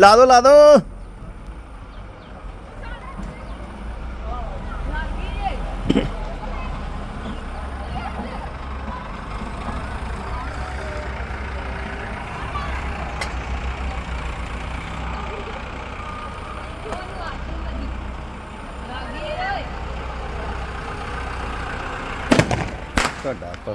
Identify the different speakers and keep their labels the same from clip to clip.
Speaker 1: ਲਾ ਦੋ ਲਾ ਦੋ। ਤੁਹਾਡਾ ਆਪਾਂ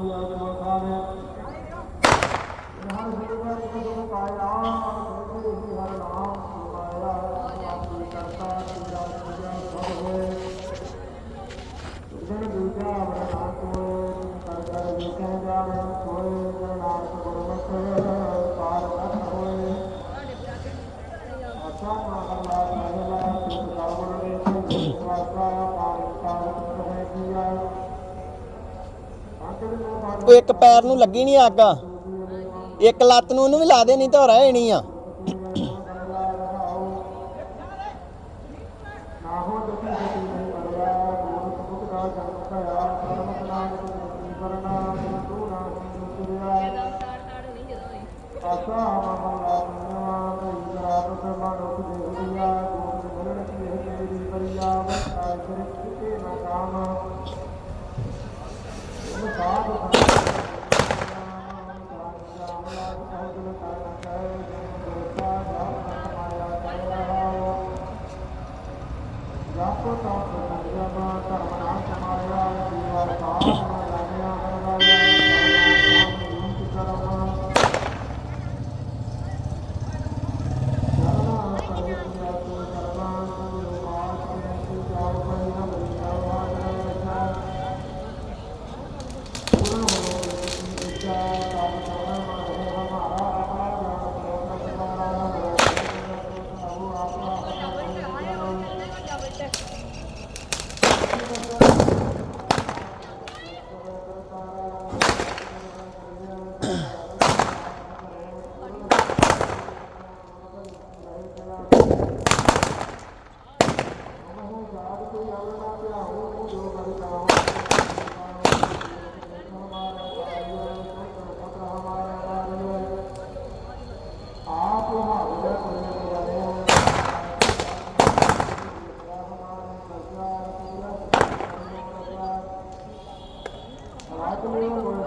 Speaker 2: में यहाँ शुरू
Speaker 1: में ਇੱਕ ਪੈਰ ਨੂੰ ਲੱਗੀ ਨਹੀਂ ਅੱਗ। ਇੱਕ ਲੱਤ ਨੂੰ ਉਹਨੂੰ ਵੀ ਲਾ ਦੇ ਨਹੀਂ ਤਾਂ ਰਹਿ ਨਹੀਂ ਆ
Speaker 2: Okay. Thank you.